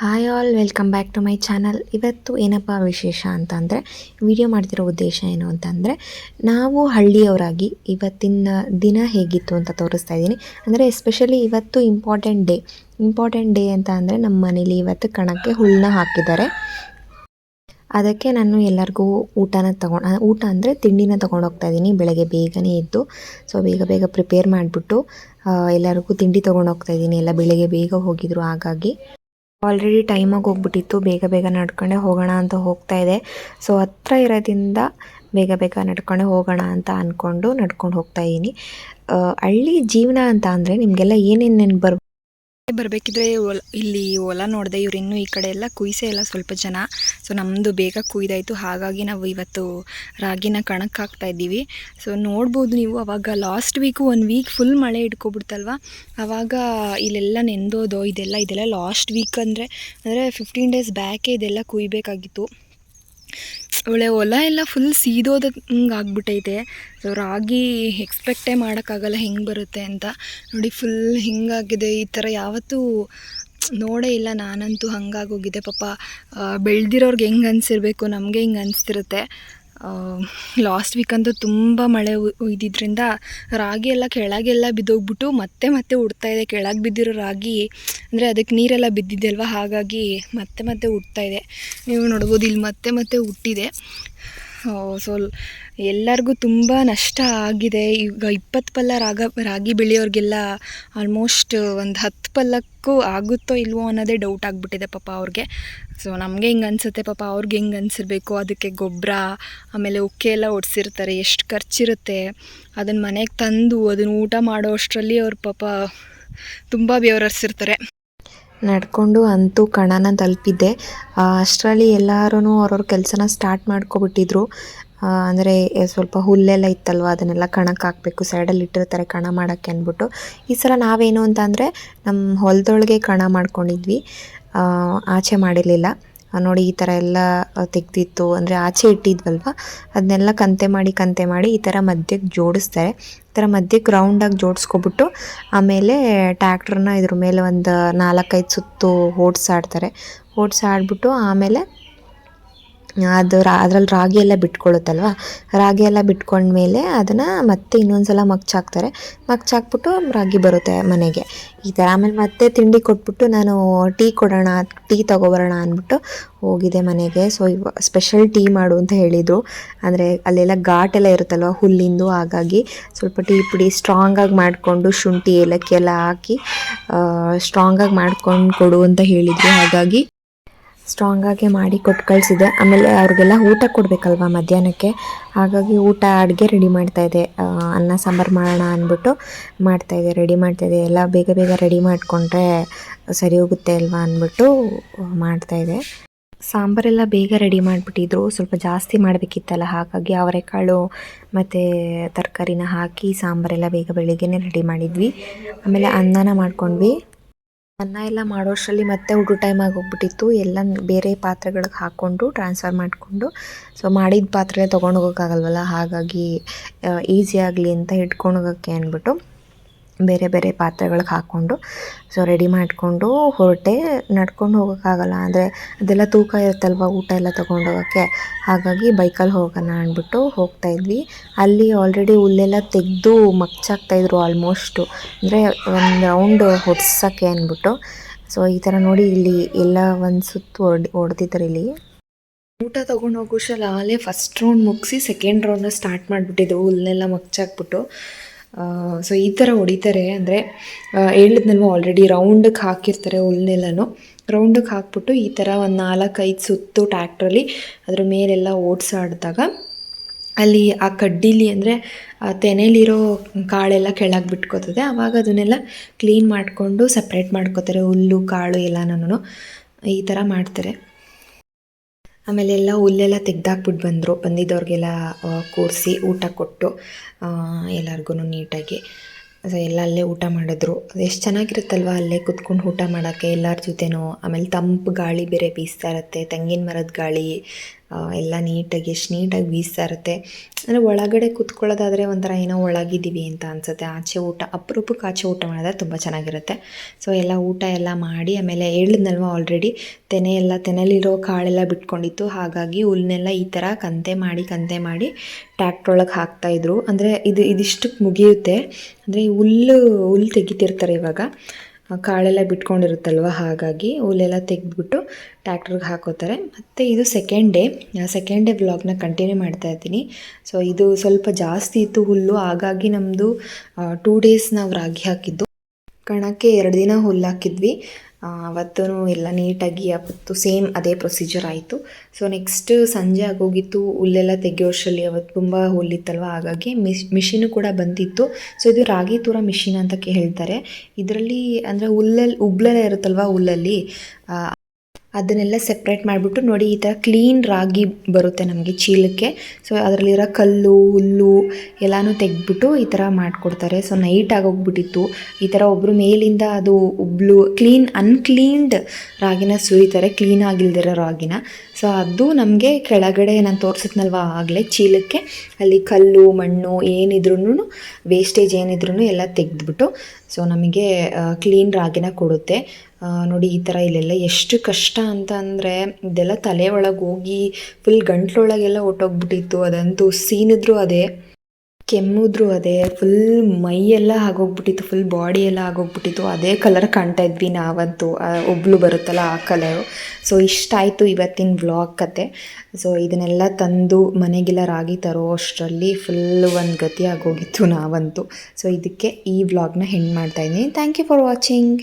Hi all welcome back to my channel ಇವತ್ತು ಏನಪ್ಪ ವಿಶೇಷ ಅಂತಂದರೆ ವಿಡಿಯೋ ಮಾಡ್ತಿರೋ ಉದ್ದೇಶ ಏನು ಅಂತಂದರೆ, ನಾವು ಹಳ್ಳಿಯವರಾಗಿ ಇವತ್ತಿನ ದಿನ ಹೇಗಿತ್ತು ಅಂತ ತೋರಿಸ್ತಾ ಇದ್ದೀನಿ. ಅಂದರೆ ಎಸ್ಪೆಷಲಿ ಇವತ್ತು ಇಂಪಾರ್ಟೆಂಟ್ ಡೇ ಇಂಪಾರ್ಟೆಂಟ್ ಡೇ ಅಂತ ಅಂದರೆ ನಮ್ಮ ಮನೇಲಿ ಇವತ್ತು ಕಣಕ್ಕೆ ಹುಲ್ಲನ್ನ ಹಾಕಿದ್ದಾರೆ. ಅದಕ್ಕೆ ನಾನು ಎಲ್ಲರಿಗೂ ಊಟನ ತಗೊಂಡು ಊಟ ಅಂದರೆ ತಿಂಡಿನ ತೊಗೊಂಡು ಹೋಗ್ತಾ ಇದ್ದೀನಿ. ಬೆಳಗ್ಗೆ ಬೇಗನೆ ಎದ್ದು ಸೊ ಬೇಗ ಬೇಗ ಪ್ರಿಪೇರ್ ಮಾಡಿಬಿಟ್ಟು ಎಲ್ಲರಿಗೂ ತಿಂಡಿ ತೊಗೊಂಡು ಹೋಗ್ತಾ ಇದ್ದೀನಿ. ಎಲ್ಲ ಬೆಳಗ್ಗೆ ಬೇಗ ಹೋಗಿದ್ರು ಹಾಗಾಗಿ. ಆಲ್ರೆಡಿ ಟೈಮಾಗಿ ಹೋಗ್ಬಿಟ್ಟಿತ್ತು. ಬೇಗ ಬೇಗ ನಡ್ಕೊಂಡೆ ಹೋಗೋಣ ಅಂತ ಹೋಗ್ತಾ ಇದೆ. ಸೊ ಹತ್ರ ಇರೋದ್ರಿಂದ ಬೇಗ ಬೇಗ ನಡ್ಕೊಂಡೆ ಹೋಗೋಣ ಅಂತ ಅಂದ್ಕೊಂಡು ನಡ್ಕೊಂಡು ಹೋಗ್ತಾ ಇದ್ದೀನಿ. ಹಳ್ಳಿ ಜೀವನ ಅಂತ ಅಂದರೆ ನಿಮಗೆಲ್ಲ ಏನೇನು ನೆನ್ಪು ಬರ್ಬೋದು ಬರಬೇಕಿದ್ರೆ ಇಲ್ಲಿ ಹೊಲ ನೋಡಿದೆ ಇವ್ರು ಇನ್ನೂ ಈ ಕಡೆ ಎಲ್ಲ ಕುಯ್ಸೇ ಇಲ್ಲ ಸ್ವಲ್ಪ ಜನ. ಸೊ ನಮ್ಮದು ಬೇಗ ಕುಯ್ದಾಯಿತು. ಹಾಗಾಗಿ ನಾವು ಇವತ್ತು ರಾಗಿನ ಕಣಕ್ಕೆ ಹಾಕ್ತಾ ಇದ್ದೀವಿ. ಸೊ ನೋಡ್ಬೋದು ನೀವು ಅವಾಗ ಲಾಸ್ಟ್ ವೀಕು ಒಂದು ವೀಕ್ ಫುಲ್ ಮಳೆ ಇಟ್ಕೊಬಿಡ್ತಲ್ವ? ಆವಾಗ ಇಲ್ಲೆಲ್ಲ ನೆಂದೋದು, ಇದೆಲ್ಲ ಇದೆಲ್ಲ ಲಾಸ್ಟ್ ವೀಕ್ ಅಂದರೆ ಅಂದರೆ ಫಿಫ್ಟೀನ್ ಡೇಸ್ ಬ್ಯಾಕೇ ಇದೆಲ್ಲ ಕುಯ್ಬೇಕಾಗಿತ್ತು. ಒಳ್ಳೆ ಹೊಲ ಎಲ್ಲ ಫುಲ್ ಸೀದೋದ ಹಿಂಗೆ ಆಗ್ಬಿಟ್ಟೈತೆ ಸೊ ರಾಗಿ ಎಕ್ಸ್ಪೆಕ್ಟೇ ಮಾಡೋಕ್ಕಾಗಲ್ಲ ಹೆಂಗೆ ಬರುತ್ತೆ ಅಂತ. ನೋಡಿ ಫುಲ್ ಹಿಂಗಾಗಿದೆ. ಈ ಥರ ಯಾವತ್ತೂ ನೋಡೇ ಇಲ್ಲ ನಾನಂತೂ ಹಂಗಾಗೋಗಿದೆ ಪಾಪ ಬೆಳೆದಿರೋರ್ಗೆ ಹೆಂಗೆ ಅನಿಸಿರ್ಬೇಕು? ನಮಗೆ ಹಿಂಗೆ ಅನಿಸ್ತಿರುತ್ತೆ? ಲಾಸ್ಟ್ ವೀಕ್ ಅಂತೂ ತುಂಬ ಮಳೆ ಉಯ್ದಿದ್ರಿಂದ ರಾಗಿ ಎಲ್ಲ ಕೆಳಗೆಲ್ಲ ಬಿದ್ದೋಗ್ಬಿಟ್ಟು ಮತ್ತೆ ಮತ್ತೆ ಉಡ್ತಾ ಇದೆ. ಕೆಳಗೆ ಬಿದ್ದಿರೋ ರಾಗಿ ಅಂದರೆ ಅದಕ್ಕೆ ನೀರೆಲ್ಲ ಬಿದ್ದಿದೆ ಅಲ್ವಾ? ಹಾಗಾಗಿ ಮತ್ತೆ ಮತ್ತೆ ಉಡ್ತಾ ಇದೆ. ನೀವು ನೋಡ್ಬೋದು ಇಲ್ಲಿ ಮತ್ತೆ ಮತ್ತೆ ಹುಟ್ಟಿದೆ. ಸೊ ಎಲ್ಲರಿಗೂ ತುಂಬ ನಷ್ಟ ಆಗಿದೆ. ಈಗ ಇಪ್ಪತ್ತು ಪಲ್ಲ ರಾಗ, ರಾಗಿ ಬೆಳೆಯೋರಿಗೆಲ್ಲ ಆಲ್ಮೋಸ್ಟ್ ಒಂದು ಹತ್ತು ಪಲ್ಲಕ್ಕೂ ಆಗುತ್ತೋ ಇಲ್ವೋ ಅನ್ನೋದೇ ಡೌಟ್ ಆಗಿಬಿಟ್ಟಿದೆ ಪಾಪ ಅವ್ರಿಗೆ. ಸೊ ನಮಗೆ ಹಿಂಗೆ ಅನಿಸುತ್ತೆ ಪಾಪ ಅವ್ರಿಗೆ ಹೆಂಗೆ ಅನಿಸಿರ್ಬೇಕು? ಅದಕ್ಕೆ ಗೊಬ್ಬರ ಆಮೇಲೆ ಉಕ್ಕೆ ಎಲ್ಲ ಒಡ್ಸಿರ್ತಾರೆ. ಎಷ್ಟು ಖರ್ಚಿರುತ್ತೆ? ಅದನ್ನು ಮನೆಗೆ ತಂದು ಅದನ್ನು ಊಟ ಮಾಡೋ ಅಷ್ಟರಲ್ಲಿ ಅವ್ರ ಪಾಪ ತುಂಬ ಬೆವರರ್ಸಿರ್ತಾರೆ. ನಡ್ಕೊಂಡು ಅಂತೂ ಕಣನ ತಲುಪಿದ್ದೆ. ಅಷ್ಟರಲ್ಲಿ ಎಲ್ಲರೂ ಅವ್ರವ್ರ ಕೆಲಸನ ಸ್ಟಾರ್ಟ್ ಮಾಡ್ಕೊಬಿಟ್ಟಿದ್ರು. ಅಂದರೆ ಸ್ವಲ್ಪ ಹುಲ್ಲೆಲ್ಲ ಇತ್ತಲ್ವ, ಅದನ್ನೆಲ್ಲ ಕಣಕ್ಕೆ ಹಾಕಬೇಕು ಸೈಡಲ್ಲಿ ಇಟ್ಟಿರ್ತಾರೆ ಕಣ ಮಾಡೋಕ್ಕೆ ಅಂದ್ಬಿಟ್ಟು. ಈ ಸಲ ನಾವೇನು ಅಂತ ಅಂದರೆ ನಮ್ಮ ಹೊಲದೊಳಗೆ ಕಣ ಮಾಡ್ಕೊಂಡಿದ್ವಿ. ಆಚೆ ಮಾಡಿರಲಿಲ್ಲ. ನೋಡಿ ಈ ಥರ ಎಲ್ಲ ತೆಗ್ದಿತ್ತು. ಅಂದರೆ ಆಚೆ ಇಟ್ಟಿದ್ವಲ್ವ? ಅದನ್ನೆಲ್ಲ ಕಂತೆ ಮಾಡಿ ಕಂತೆ ಮಾಡಿ ಈ ಥರ ಮಧ್ಯಕ್ಕೆ ಜೋಡಿಸ್ತಾರೆ. ಈ ಥರ ಮಧ್ಯಕ್ಕೆ ರೌಂಡಾಗಿ ಜೋಡಿಸ್ಕೊಬಿಟ್ಟು ಆಮೇಲೆ ಟ್ಯಾಕ್ಟ್ರನ್ನ ಇದ್ರ ಮೇಲೆ ಒಂದು ನಾಲ್ಕೈದು ಸುತ್ತು ಓಡಿಸಾಡ್ತಾರೆ. ಓಡಿಸಾಡ್ಬಿಟ್ಟು ಆಮೇಲೆ ಅದು ರಾ, ಅದ್ರಲ್ಲಿ ರಾಗಿ ಎಲ್ಲ ಬಿಟ್ಕೊಳ್ಳುತ್ತಲ್ವ? ರಾಗಿ ಎಲ್ಲ ಬಿಟ್ಕೊಂಡ್ಮೇಲೆ ಅದನ್ನು ಮತ್ತೆ ಇನ್ನೊಂದು ಸಲ ಮಗ್ಚಾಕ್ತಾರೆ. ಮಗ್ಚಾಕ್ಬಿಟ್ಟು ರಾಗಿ ಬರುತ್ತೆ ಮನೆಗೆ. ಈ ಥರ ಆಮೇಲೆ ಮತ್ತೆ ತಿಂಡಿ ಕೊಟ್ಬಿಟ್ಟು ನಾನು ಟೀ ಕೊಡೋಣ, ಟೀ ತೊಗೊಬರೋಣ ಅಂದ್ಬಿಟ್ಟು ಹೋಗಿದೆ ಮನೆಗೆ. ಸೊ ಇವ ಸ್ಪೆಷಲ್ ಟೀ ಮಾಡು ಅಂತ ಹೇಳಿದರು. ಅಂದರೆ ಅಲ್ಲೆಲ್ಲ ಘಾಟೆಲ್ಲ ಇರುತ್ತಲ್ವ ಹುಲ್ಲಿಂದು? ಹಾಗಾಗಿ ಸ್ವಲ್ಪ ಟೀ ಪುಡಿ ಸ್ಟ್ರಾಂಗಾಗಿ ಮಾಡಿಕೊಂಡು ಶುಂಠಿ ಏಲಕ್ಕಿ ಎಲ್ಲ ಹಾಕಿ ಸ್ಟ್ರಾಂಗಾಗಿ ಮಾಡ್ಕೊಂಡು ಕೊಡು ಅಂತ ಹೇಳಿದರು. ಹಾಗಾಗಿ ಸ್ಟ್ರಾಂಗಾಗೆ ಮಾಡಿ ಕೊಟ್ಟು ಕಳಿಸಿದೆ. ಆಮೇಲೆ ಅವ್ರಿಗೆಲ್ಲ ಊಟ ಕೊಡಬೇಕಲ್ವ ಮಧ್ಯಾಹ್ನಕ್ಕೆ? ಹಾಗಾಗಿ ಊಟ ಅಡುಗೆ ರೆಡಿ ಮಾಡ್ತಾಯಿದ್ದೆ ಅನ್ನ, ಸಾಂಬಾರು ಮಾಡೋಣ ಅಂದ್ಬಿಟ್ಟು ಮಾಡ್ತಾಯಿದ್ದೆ ರೆಡಿ ಮಾಡ್ತಾಯಿದ್ದೆ ಎಲ್ಲ ಬೇಗ ಬೇಗ ರೆಡಿ ಮಾಡಿಕೊಂಡ್ರೆ ಸರಿ ಹೋಗುತ್ತೆ ಅಲ್ವಾ ಅಂದ್ಬಿಟ್ಟು ಮಾಡ್ತಾಯಿದ್ದೆ ಸಾಂಬಾರೆಲ್ಲ ಬೇಗ ರೆಡಿ ಮಾಡಿಬಿಟ್ಟಿದ್ರು. ಸ್ವಲ್ಪ ಜಾಸ್ತಿ ಮಾಡಬೇಕಿತ್ತಲ್ಲ, ಹಾಗಾಗಿ ಅವರೆಕಾಳು ಮತ್ತು ತರಕಾರಿನ ಹಾಕಿ ಸಾಂಬಾರೆಲ್ಲ ಬೇಗ ಬೆಳಿಗ್ಗೆನೇ ರೆಡಿ ಮಾಡಿದ್ವಿ. ಆಮೇಲೆ ಅನ್ನನ ಮಾಡ್ಕೊಂಡ್ವಿ. ಅನ್ನ ಎಲ್ಲ ಮಾಡೋಷ್ಟರಲ್ಲಿ ಮತ್ತೆ ಊಟ ಟೈಮ್ ಆಗೋಗ್ಬಿಟ್ಟಿತ್ತು. ಎಲ್ಲ ಬೇರೆ ಪಾತ್ರೆಗಳಿಗೆ ಹಾಕ್ಕೊಂಡು ಟ್ರಾನ್ಸ್ಫರ್ ಮಾಡಿಕೊಂಡು ಸೊ ಮಾಡಿದ ಪಾತ್ರೆ ತೊಗೊಂಡು ಹೋಗೋಕ್ಕಾಗಲ್ವಲ್ಲ? ಹಾಗಾಗಿ ಈಸಿ ಆಗಲಿ ಅಂತ ಇಟ್ಕೊಂಡು ಹೋಗೋಕ್ಕೆ ಅಂದ್ಬಿಟ್ಟು. ಬೇರೆ ಬೇರೆ ಪಾತ್ರೆಗಳಿಗೆ ಹಾಕ್ಕೊಂಡು ಸೊ ರೆಡಿ ಮಾಡಿಕೊಂಡು ಹೊರಟೆ ನಡ್ಕೊಂಡು ಹೋಗೋಕ್ಕಾಗಲ್ಲ. ಅಂದರೆ ಅದೆಲ್ಲ ತೂಕ ಇರುತ್ತಲ್ವ ಊಟ ಎಲ್ಲ ತೊಗೊಂಡು ಹೋಗೋಕ್ಕೆ? ಹಾಗಾಗಿ ಬೈಕಲ್ಲಿ ಹೋಗೋಣ ಅಂದ್ಬಿಟ್ಟು ಹೋಗ್ತಾ ಇದ್ವಿ. ಅಲ್ಲಿ ಆಲ್ರೆಡಿ ಹುಲ್ಲೆಲ್ಲ ತೆಗೆದು ಮಗ್ಚಾಕ್ತಾಯಿದ್ರು ಆಲ್ಮೋಸ್ಟು ಅಂದರೆ ಒಂದು ರೌಂಡ್ ಹೊಡ್ಸೋಕ್ಕೆ ಅಂದ್ಬಿಟ್ಟು. ಸೊ ಈ ಥರ ನೋಡಿ ಇಲ್ಲಿ ಎಲ್ಲ ಒಂದು ಸುತ್ತು ಹೊಡ್ ಹೊಡೆದಿದ್ದಾರೆ ಇಲ್ಲಿ. ಊಟ ತೊಗೊಂಡು ಹೋಗೋಷ್ಟಲ್ಲ ಅಲ್ಲೇ ಫಸ್ಟ್ ರೌಂಡ್ ಮುಗಿಸಿ ಸೆಕೆಂಡ್ ರೌಂಡ್ನ ಸ್ಟಾರ್ಟ್ ಮಾಡಿಬಿಟ್ಟಿದ್ದೆವು ಹುಲ್ಲೆಲ್ಲ ಮಗ್ಚಾಕ್ಬಿಟ್ಟು. ಸೊ ಈ ಥರ ಹೊಡಿತಾರೆ ಅಂದರೆ ಹೇಳಿದ್ನಲ್ವ ಆಲ್ರೆಡಿ ರೌಂಡಕ್ಕೆ ಹಾಕಿರ್ತಾರೆ ಹುಲ್ಲನ್ನೆಲ್ಲನೂ ರೌಂಡಕ್ಕೆ ಹಾಕ್ಬಿಟ್ಟು ಈ ಥರ ಒಂದು ನಾಲ್ಕೈದು ಸುತ್ತು ಟ್ಯಾಕ್ಟ್ರಲ್ಲಿ ಅದ್ರ ಮೇಲೆಲ್ಲ ಓಡಿಸಾಡಿದಾಗ ಅಲ್ಲಿ ಆ ಕಡ್ಡಿಲಿ ಅಂದರೆ ಆ ತೆನೆಯಲ್ಲಿರೋ ಕಾಳೆಲ್ಲ ಕೆಳಗೆ ಬಿಟ್ಕೋತದೆ. ಆವಾಗ ಅದನ್ನೆಲ್ಲ ಕ್ಲೀನ್ ಮಾಡಿಕೊಂಡು ಸಪ್ರೇಟ್ ಮಾಡ್ಕೋತಾರೆ, ಹುಲ್ಲು, ಕಾಳು ಎಲ್ಲನೂ ಈ ಥರ ಮಾಡ್ತಾರೆ. ಆಮೇಲೆ ಎಲ್ಲ ಹುಲ್ಲೆಲ್ಲ ತೆಗ್ದಾಕ್ಬಿಟ್ಟು ಬಂದರು. ಬಂದಿದ್ದವ್ರಿಗೆಲ್ಲ ಕೂರಿಸಿ ಊಟ ಕೊಟ್ಟು ಎಲ್ಲರಿಗೂ ನೀಟಾಗಿ, ಸೊ ಎಲ್ಲ ಅಲ್ಲೇ ಊಟ ಮಾಡಿದ್ರು. ಎಷ್ಟು ಚೆನ್ನಾಗಿರುತ್ತಲ್ವ ಅಲ್ಲೇ ಕುತ್ಕೊಂಡು ಊಟ ಮಾಡೋಕ್ಕೆ ಎಲ್ಲರ ಜೊತೆನೂ. ಆಮೇಲೆ ತಂಪು ಗಾಳಿ ಬೇರೆ ಬೀಸ್ತಾ ಇರುತ್ತೆ, ತೆಂಗಿನ ಮರದ ಗಾಳಿ ಎಲ್ಲ ನೀಟಾಗಿ, ಎಷ್ಟು ನೀಟಾಗಿ ಬೀಸ್ತಾ ಇರುತ್ತೆ ಅಂದರೆ ಒಳಗಡೆ ಕುತ್ಕೊಳ್ಳೋದಾದರೆ ಒಂಥರ ಏನೋ ಒಳಗಿದ್ದೀವಿ ಅಂತ ಅನಿಸುತ್ತೆ. ಆಚೆ ಊಟ, ಅಪರೂಪಕ್ಕೆ ಆಚೆ ಊಟ ಮಾಡಿದ್ರೆ ತುಂಬ ಚೆನ್ನಾಗಿರುತ್ತೆ. ಸೊ ಎಲ್ಲ ಊಟ ಎಲ್ಲ ಮಾಡಿ, ಆಮೇಲೆ ಹೇಳಿದ್ನಲ್ವ ಆಲ್ರೆಡಿ ತೆನೆ ಎಲ್ಲ, ತೆನೆಲಿರೋ ಕಾಳೆಲ್ಲ ಬಿಟ್ಕೊಂಡಿತ್ತು. ಹಾಗಾಗಿ ಹುಲ್ಲನ್ನೆಲ್ಲ ಈ ಥರ ಕಂತೆ ಮಾಡಿ ಕಂತೆ ಮಾಡಿ ಟ್ಯಾಕ್ಟ್ರೊಳಗೆ ಹಾಕ್ತಾಯಿದ್ರು ಅಂದರೆ ಇದು, ಇದಿಷ್ಟಕ್ಕೆ ಮುಗಿಯುತ್ತೆ. ಅಂದರೆ ಹುಲ್ಲು ಹುಲ್ಲು ತೆಗಿತಿರ್ತಾರೆ ಇವಾಗ. ಕಾಳೆಲ್ಲ ಬಿಟ್ಕೊಂಡಿರುತ್ತಲ್ವ, ಹಾಗಾಗಿ ಹುಲ್ಲೆಲ್ಲ ತೆಗೆದ್ಬಿಟ್ಟು ಟ್ಯಾಕ್ಟ್ರಿಗೆ ಹಾಕೋತಾರೆ. ಮತ್ತು ಇದು ಸೆಕೆಂಡ್ ಡೇ ಸೆಕೆಂಡ್ ಡೇ ವ್ಲಾಗ್ನ ಕಂಟಿನ್ಯೂ ಮಾಡ್ತಾ ಇದ್ದೀನಿ. ಸೊ ಇದು ಸ್ವಲ್ಪ ಜಾಸ್ತಿ ಇತ್ತು ಹುಲ್ಲು, ಹಾಗಾಗಿ ನಮ್ಮದು ಟೂ ಡೇಸ್ ನಾವು ರಾಗಿ ಹಾಕಿದ್ದು. ಕಣಕ್ಕೆ ಎರಡು ದಿನ ಹುಲ್ಲಾಕಿದ್ವಿ. ಅವತ್ತೂ ಎಲ್ಲ ನೀಟಾಗಿ ಅವತ್ತು ಸೇಮ್ ಅದೇ ಪ್ರೊಸೀಜರ್ ಆಯಿತು. ಸೊ ನೆಕ್ಸ್ಟ್ ಸಂಜೆ ಆಗೋಗಿತ್ತು, ಹುಲ್ಲೆಲ್ಲ ತೆಗೆಯೋಷಲ್ಲಿ ಅವತ್ತು ತುಂಬ ಹುಲ್ಲಿತ್ತಲ್ವ? ಹಾಗಾಗಿ ಮಿಶ್ ಮಿಷಿನು ಕೂಡ ಬಂದಿತ್ತು. ಸೊ ಇದು ರಾಗಿ ತೂರ ಮಿಷಿನ್ ಅಂತ ಹೇಳ್ತಾರೆ ಇದರಲ್ಲಿ ಅಂದರೆ ಹುಲ್ಲಲ್ಲಿ ಉಬ್ಲೆಲ್ಲ ಇರುತ್ತಲ್ವ ಹುಲ್ಲಲ್ಲಿ? ಅದನ್ನೆಲ್ಲ ಸೆಪ್ರೇಟ್ ಮಾಡಿಬಿಟ್ಟು ನೋಡಿ ಈ ಥರ ಕ್ಲೀನ್ ರಾಗಿ ಬರುತ್ತೆ ನಮಗೆ ಚೀಲಕ್ಕೆ. ಸೊ ಅದರಲ್ಲಿರೋ ಕಲ್ಲು, ಹುಲ್ಲು ಎಲ್ಲನೂ ತೆಗೆದ್ಬಿಟ್ಟು ಈ ಥರ ಮಾಡಿಕೊಡ್ತಾರೆ. ಸೊ ನೈಟ್ ಆಗೋಗ್ಬಿಟ್ಟಿತ್ತು. ಈ ಥರ ಒಬ್ಬರು ಮೇಲಿಂದ ಅದು ಉಬ್ಳು ಕ್ಲೀನ್ ಅನ್ಕ್ಲೀನ್ಡ್ ರಾಗಿನ ಸುರಿತಾರೆ. ಕ್ಲೀನ್ ಆಗಿಲ್ದಿರೋ ರಾಗಿನ. ಸೊ ಅದು ನಮಗೆ ಕೆಳಗಡೆ ನಾನು ತೋರಿಸಿದ್ನಲ್ವ ಆಗಲೇ ಚೀಲಕ್ಕೆ. ಅಲ್ಲಿ ಕಲ್ಲು, ಮಣ್ಣು ಏನಿದ್ರೂ ವೇಸ್ಟೇಜ್ ಏನಿದ್ರೂ ಎಲ್ಲ ತೆಗೆದ್ಬಿಟ್ಟು ಸೊ ನಮಗೆ ಕ್ಲೀನ್ ರಾಗಿನ ಕೊಡುತ್ತೆ. ನೋಡಿ, ಈ ಥರ ಇಲ್ಲೆಲ್ಲ ಎಷ್ಟು ಕಷ್ಟ ಅಂತ ಅಂದರೆ ಇದೆಲ್ಲ ತಲೆ ಒಳಗೆ ಹೋಗಿ ಫುಲ್ ಗಂಟ್ಲೊಳಗೆಲ್ಲ ಹೊಟ್ಟೋಗ್ಬಿಟ್ಟಿತ್ತು ಅದಂತೂ ಸೀನಿದ್ರು ಅದೇ, ಕೆಮ್ಮಿದ್ರು ಅದೇ ಫುಲ್ ಮೈಯೆಲ್ಲ ಆಗೋಗ್ಬಿಟ್ಟಿತ್ತು ಫುಲ್ ಬಾಡಿ ಎಲ್ಲ ಆಗೋಗ್ಬಿಟ್ಟಿತ್ತು. ಅದೇ ಕಲರ್ ಕಾಣ್ತಾ ಇದ್ವಿ ನಾವಂತೂ. ಒಬ್ಳು ಬರುತ್ತಲ್ಲ ಆ ಕಲರು ಸೊ ಇಷ್ಟ ಆಯಿತು ಇವತ್ತಿನ ವ್ಲಾಗ್ ಕತೆ. ಸೊ ಇದನ್ನೆಲ್ಲ ತಂದು ಮನೆಗೆಲ್ಲ ರಾಗಿ ತರೋ ಅಷ್ಟರಲ್ಲಿ ಫುಲ್ ಒಂದು ಗತಿ ಆಗೋಗಿತ್ತು ನಾವಂತೂ. ಸೊ ಇದಕ್ಕೆ ಈ ವ್ಲಾಗ್ನ ಹೆಣ್ಣು ಮಾಡ್ತಾಯಿದ್ದೀನಿ ಥ್ಯಾಂಕ್ ಯು ಫಾರ್ ವಾಚಿಂಗ್